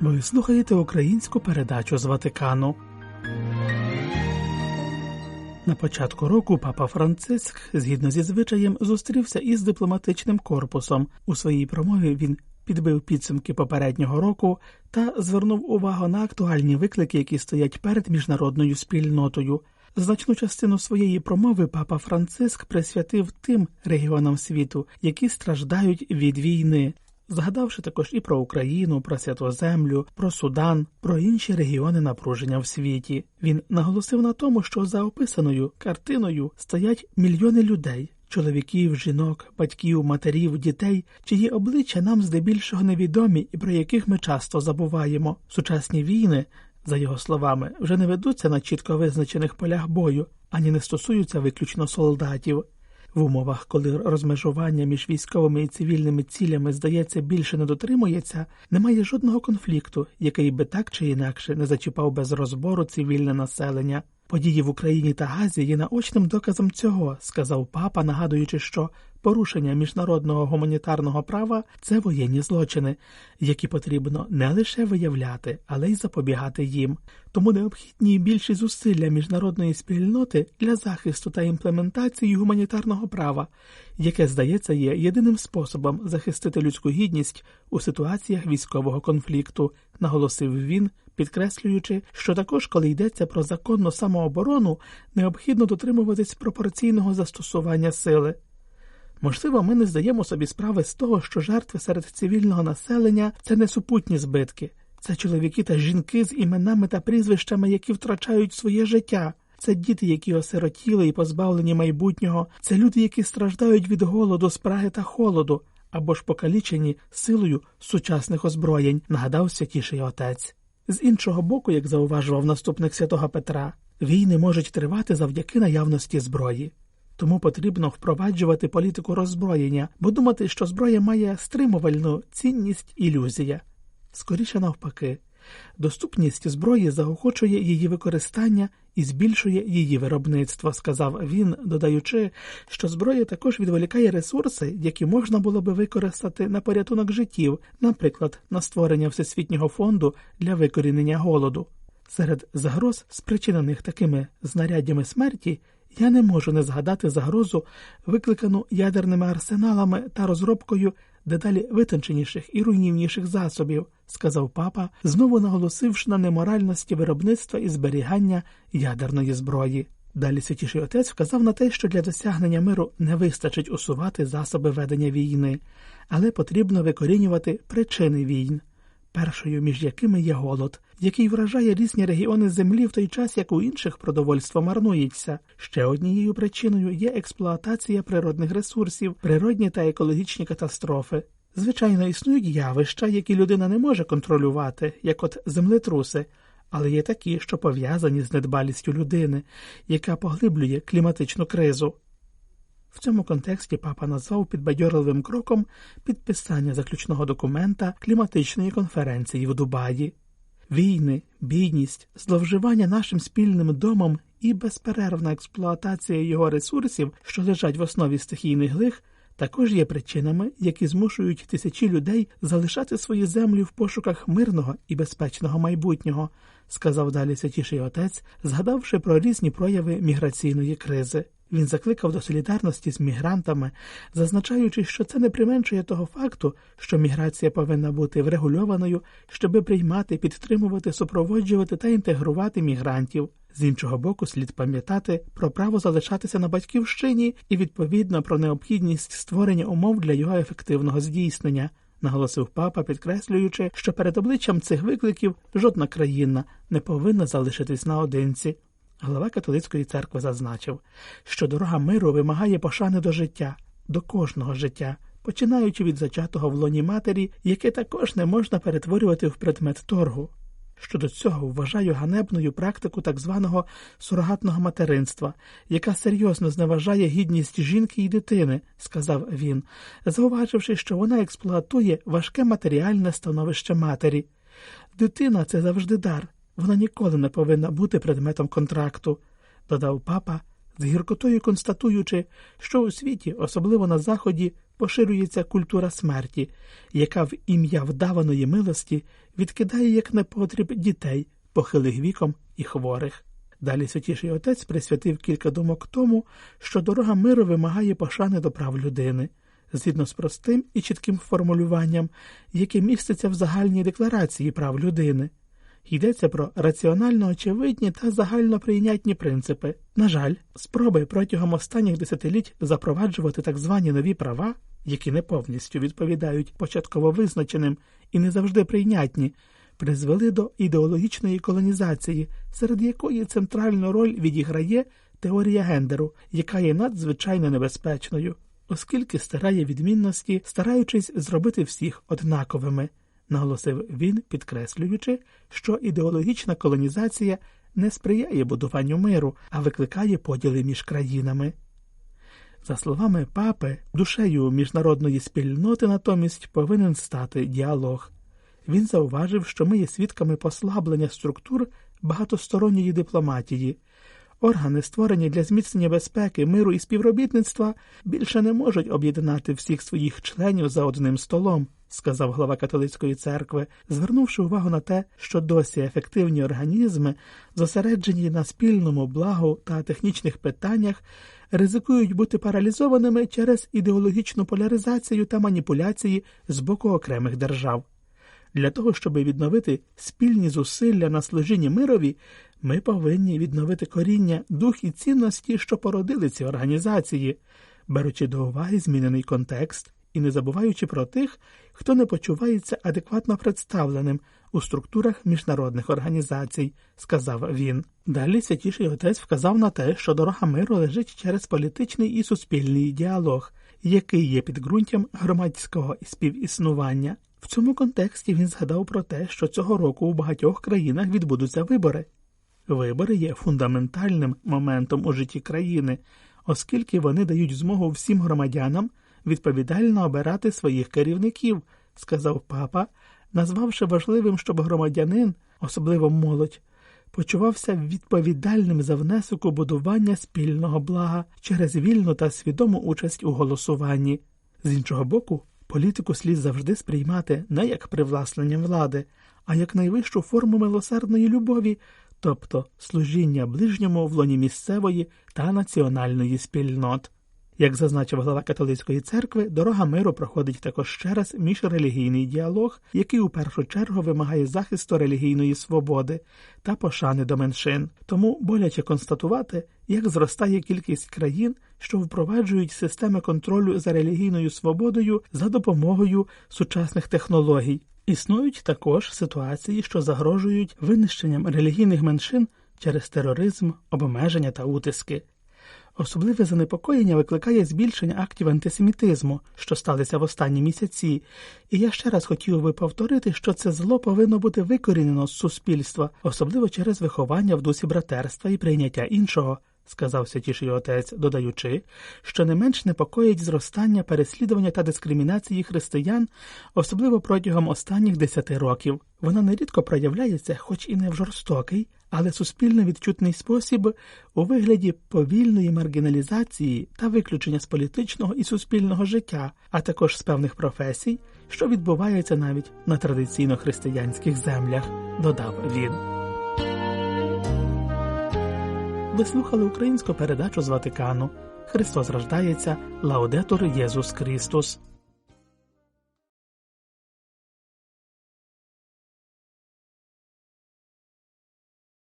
Ви слухаєте українську передачу з Ватикану. На початку року папа Франциск, згідно зі звичаєм, зустрівся із дипломатичним корпусом. У своїй промові він підбив підсумки попереднього року та звернув увагу на актуальні виклики, які стоять перед міжнародною спільнотою. Значну частину своєї промови папа Франциск присвятив тим регіонам світу, які страждають від війни згадавши також і про Україну, про Святоземлю, про Судан, про інші регіони напруження в світі. Він наголосив на тому, що за описаною картиною стоять мільйони людей. Чоловіків, жінок, батьків, матерів, дітей, чиї обличчя нам здебільшого невідомі і про яких ми часто забуваємо. Сучасні війни, за його словами, вже не ведуться на чітко визначених полях бою, ані не стосуються виключно солдатів. В умовах, коли розмежування між військовими і цивільними цілями, здається, більше не дотримується, немає жодного конфлікту, який би так чи інакше не зачіпав без розбору цивільне населення. Події в Україні та Газі є наочним доказом цього, сказав папа, нагадуючи, що порушення міжнародного гуманітарного права це воєнні злочини, які потрібно не лише виявляти, але й запобігати їм. Тому необхідні більші зусилля міжнародної спільноти для захисту та імплементації гуманітарного права, яке, здається, є єдиним способом захистити людську гідність у ситуаціях військового конфлікту, наголосив він підкреслюючи, що також, коли йдеться про законну самооборону, необхідно дотримуватись пропорційного застосування сили. Можливо, ми не здаємо собі справи з того, що жертви серед цивільного населення це не супутні збитки, це чоловіки та жінки з іменами та прізвищами, які втрачають своє життя. Це діти, які осиротіли і позбавлені майбутнього, це люди, які страждають від голоду, спраги та холоду, або ж покалічені силою сучасних озброєнь, нагадав святіший отець. З іншого боку, як зауважував наступник святого Петра, війни можуть тривати завдяки наявності зброї. Тому потрібно впроваджувати політику роззброєння, бо думати, що зброя має стримувальну цінність ілюзія. Скоріше навпаки, доступність зброї заохочує її використання і збільшує її виробництво, сказав він, додаючи, що зброя також відволікає ресурси, які можна було би використати на порятунок життів, наприклад, на створення всесвітнього фонду для викорінення голоду. Серед загроз, спричинених такими знаряддями смерті, я не можу не згадати загрозу, викликану ядерними арсеналами та розробкою дедалі витонченіших і руйнівніших засобів, сказав папа, знову наголосивши на неморальності виробництва і зберігання ядерної зброї. Далі святіший отець вказав на те, що для досягнення миру не вистачить усувати засоби ведення війни, але потрібно викорінювати причини війн першою між якими є голод, який вражає різні регіони землі в той час, як у інших продовольство марнується. Ще однією причиною є експлуатація природних ресурсів, природні та екологічні катастрофи. Звичайно, існують явища, які людина не може контролювати, як от землетруси, але є такі, що пов'язані з недбалістю людини, яка поглиблює кліматичну кризу. В цьому контексті папа назвав підбадьорливим кроком підписання заключного документа кліматичної конференції в Дубаї. Війни, бідність, зловживання нашим спільним домом і безперервна експлуатація його ресурсів, що лежать в основі стихійних лих, також є причинами, які змушують тисячі людей залишати свої землі в пошуках мирного і безпечного майбутнього, сказав далі святіший отець, згадавши про різні прояви міграційної кризи. Він закликав до солідарності з мігрантами, зазначаючи, що це не применшує того факту, що міграція повинна бути врегульованою, щоби приймати, підтримувати, супроводжувати та інтегрувати мігрантів. З іншого боку, слід пам'ятати про право залишатися на батьківщині і відповідно про необхідність створення умов для його ефективного здійснення. Наголосив папа, підкреслюючи, що перед обличчям цих викликів жодна країна не повинна залишитись наодинці. Глава католицької церкви зазначив, що дорога миру вимагає пошани до життя, до кожного життя, починаючи від зачатого в лоні матері, яке також не можна перетворювати в предмет торгу. Щодо цього вважаю ганебною практику так званого сурогатного материнства, яка серйозно зневажає гідність жінки і дитини, сказав він, зауваживши, що вона експлуатує важке матеріальне становище матері. Дитина це завжди дар. Вона ніколи не повинна бути предметом контракту, додав папа, з гіркотою констатуючи, що у світі, особливо на Заході, поширюється культура смерті, яка в ім'я вдаваної милості відкидає як непотріб дітей, похилих віком і хворих. Далі святіший отець присвятив кілька думок тому, що дорога миру вимагає пошани до прав людини, згідно з простим і чітким формулюванням, яке міститься в загальній декларації прав людини. Йдеться про раціонально очевидні та загально прийнятні принципи. На жаль, спроби протягом останніх десятиліть запроваджувати так звані нові права, які не повністю відповідають початково визначеним і не завжди прийнятні, призвели до ідеологічної колонізації, серед якої центральну роль відіграє теорія гендеру, яка є надзвичайно небезпечною, оскільки стирає відмінності, стараючись зробити всіх однаковими наголосив він, підкреслюючи, що ідеологічна колонізація не сприяє будуванню миру, а викликає поділи між країнами. За словами папи, душею міжнародної спільноти натомість повинен стати діалог. Він зауважив, що ми є свідками послаблення структур багатосторонньої дипломатії. Органи, створені для зміцнення безпеки, миру і співробітництва, більше не можуть об'єднати всіх своїх членів за одним столом сказав глава католицької церкви, звернувши увагу на те, що досі ефективні організми, зосереджені на спільному благу та технічних питаннях, ризикують бути паралізованими через ідеологічну поляризацію та маніпуляції з боку окремих держав. Для того, щоб відновити спільні зусилля на служінні мирові, ми повинні відновити коріння дух і цінності, що породили ці організації, беручи до уваги змінений контекст і не забуваючи про тих, хто не почувається адекватно представленим у структурах міжнародних організацій, сказав він. Далі святіший отець вказав на те, що дорога миру лежить через політичний і суспільний діалог, який є підґрунтям громадського співіснування. В цьому контексті він згадав про те, що цього року у багатьох країнах відбудуться вибори. Вибори є фундаментальним моментом у житті країни, оскільки вони дають змогу всім громадянам відповідально обирати своїх керівників, сказав папа, назвавши важливим, щоб громадянин, особливо молодь, почувався відповідальним за внесок у будування спільного блага через вільну та свідому участь у голосуванні. З іншого боку, політику слід завжди сприймати не як привласнення влади, а як найвищу форму милосердної любові, тобто служіння ближньому в лоні місцевої та національної спільнот. Як зазначив глава католицької церкви, дорога миру проходить також через міжрелігійний діалог, який у першу чергу вимагає захисту релігійної свободи та пошани до меншин. Тому боляче констатувати, як зростає кількість країн, що впроваджують системи контролю за релігійною свободою за допомогою сучасних технологій. Існують також ситуації, що загрожують винищенням релігійних меншин через тероризм, обмеження та утиски. Особливе занепокоєння викликає збільшення актів антисемітизму, що сталися в останні місяці, і я ще раз хотів би повторити, що це зло повинно бути викорінено з суспільства, особливо через виховання в дусі братерства і прийняття іншого, сказав святіший отець, додаючи, що не менш непокоїть зростання переслідування та дискримінації християн, особливо протягом останніх десяти років. Вона нерідко проявляється, хоч і не в жорстокий, але суспільно відчутний спосіб у вигляді повільної маргіналізації та виключення з політичного і суспільного життя, а також з певних професій, що відбувається навіть на традиційно християнських землях, додав він. Ви слухали українську передачу з Ватикану. Христос рождається, Лаудетур Єсус Христос.